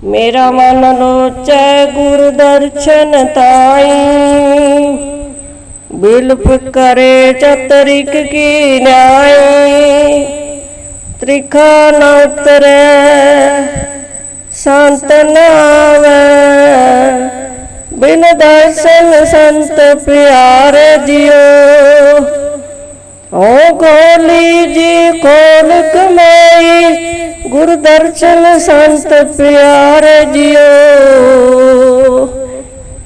ਮੇਰਾ ਮਨ ਲੋਚੈ ਗੁਰ ਦਰਸ਼ਨ ਤਾਈ। ਬਿਲਪ ਕਰੇ ਚਤਰਿਕ ਕੀ ਨਿਆਈ। ਤ੍ਰਿਖਾ ਨ ਉਤਰੈ, ਸੰਤ ਨਾਵੈ ਬਿਨ ਦਰਸ਼ਨ ਸੰਤ ਪਿਆਰੇ ਜਿਉ। ਓ ਗੋਲੀ ਜੀ ਕੋਲ ਕਮਾਈ ਗੁਰ ਦਰਸ਼ਨ ਸੰਤ ਪਿਆਰੇ ਜਿਉ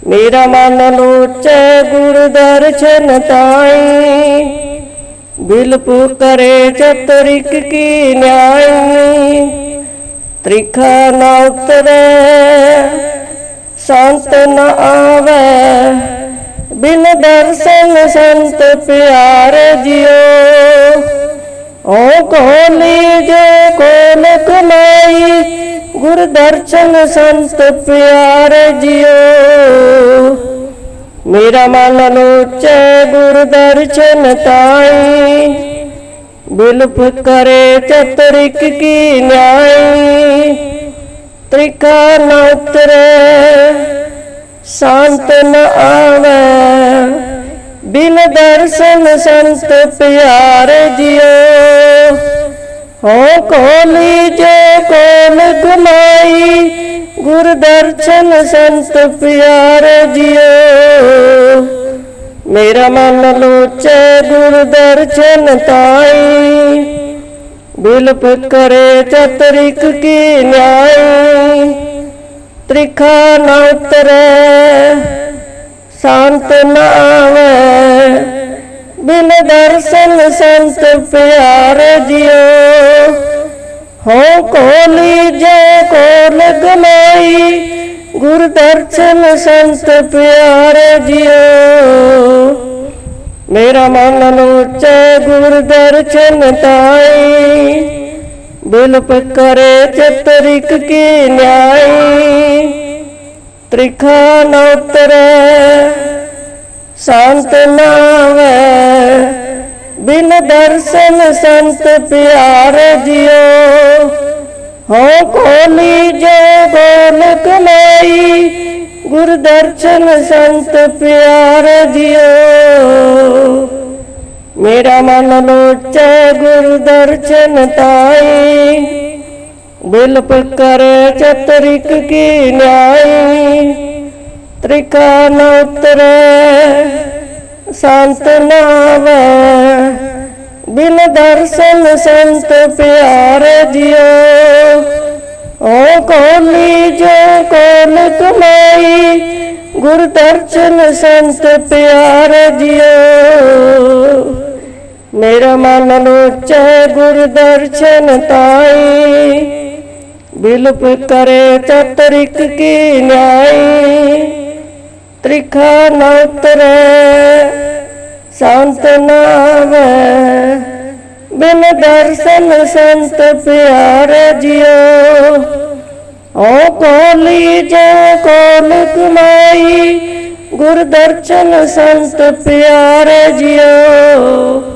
ਮੇਰਾ ਮਨ ਲੋਚੈ ਗੁਰ ਦਰਸ਼ਨ ਤਾਈ। ਬਿਲਪ ਕਰੇ ਚਤਰਿਕ ਕੀ ਨਿਆਈ। ਤ੍ਰਿਖਾ ਨਾ ਉਤਰੇ, ਸੰਤ ਨਾ ਆਵੈ। ਬਿਨ ਦਰਸ਼ਨ ਸੰਤ ਪਿਆਰੇ ਜਿਓ। ਓ ਕੋਲੀ ਜੋ ਕੋਲ ਕਮਾਈ, ਗੁਰ ਦਰਸ਼ਨ ਸੰਤ ਪਿਆਰੇ ਜਿਉ ਮੇਰਾ ਮਨ ਲੋਚੈ, ਗੁਰ ਦਰਸ਼ਨ ਤਾਈ। ਬਿਲਪ ਕਰੇ ਚਤਰਿਕ ਕੀ ਨਿਆਈ। ਤ੍ਰਿਕਾ ਨ ਉਤਰੈ, ਸੰਤ ਨ ਆਵੈ। ਦਰਸ਼ਨ ਸੰਤ ਪਿਆਰੇ ਜਿਉ ਹੋ ਕੋਲੀ ਜੇ ਕੋਲ ਗੁਮਾਈ ਗੁਰ ਦਰਸ਼ਨ ਸੰਤ ਪਿਆਰੇ ਜਿਉ ਮੇਰਾ ਮਨ ਲੋਚੈ ਗੁਰ ਦਰਸ਼ਨ ਤਾਈ ਬਿਲਪ ਕਰੇ ਚਤਰਿਕ ਕੀ ਨਿਆਈ। ਤ੍ਰਿਖਾ ਨ ਉਤਰੈ, ਸੰਤ ਨਾਵੈ ਬਿਨ ਦਰਸ਼ਨ ਸੰਤ ਪਿਆਰੇ ਜਿਓ ਹੋ ਕੋਲੀ ਜੇ ਕੋਲ ਗਮਾਈ, ਗੁਰ ਦਰਸ਼ਨ ਸੰਤ ਪਿਆਰੇ ਜਿਉ। ਮੇਰਾ ਮਨ ਲੋਚੈ ਗੁਰ ਦਰਸ਼ਨ ਤਾਈ ਬਿਲਪ ਕਰੇ ਚਤਰਿਕ ਕੀ ਨਿਆਈ। ਤ੍ਰਿਖਾ ਨ ਸੰਤ ਨਾਵੈ, ਬਿਨ ਦਰਸ਼ਨ ਸੰਤ ਪਿਆਰੇ ਜਿਓ ਹੋ ਕੋਲੀ ਜੋ ਗੋਲ ਕਮਾਈ ਗੁਰ ਦਰਸ਼ਨ ਸੰਤ ਪਿਆਰੇ ਜਿਓ ਮੇਰਾ ਮਨ ਲੋਚੈ ਗੁਰ ਦਰਸ਼ਨ ਤਾਈ ਬਿਲ ਕਰੇ ਚਤਰਿਕ ਕੀ ਨਿਆਈ। ਤ੍ਰਿਕਾ ਨ ਉਤਰੈ, ਸੰਤ ਨਾਵੈ। ਬਿਨ ਦਰਸ਼ਨ ਸੰਤ ਪਿਆਰੇ ਜਿਉ ਓ ਕੋਲੀ ਜੋ ਕੋਲ ਕਮਾਈ, ਗੁਰ ਦਰਸ਼ਨ ਸੰਤ ਪਿਆਰੇ ਜਿਉ ਮੇਰਾ ਮਨ ਲੋਚੈ ਗੁਰ ਦਰਸ਼ਨ ਤਾਈ, ਬਿਲਪ ਕਰੇ ਚਤਰਿਕ ਕੀ ਨਿਆਈ। ਤ੍ਰਿਖਾ ਨ ਉਤਰੈ, ਸੰਤ ਨਾਵੈ ਬਿਨ ਦਰਸ਼ਨ ਸੰਤ ਪਿਆਰੇ ਜਿਉ ਓ ਕੋਲੀ ਜੇ ਕੋਲ ਕਮਾਈ, ਗੁਰ ਦਰਸ਼ਨ ਸੰਤ ਪਿਆਰੇ ਜਿਉ।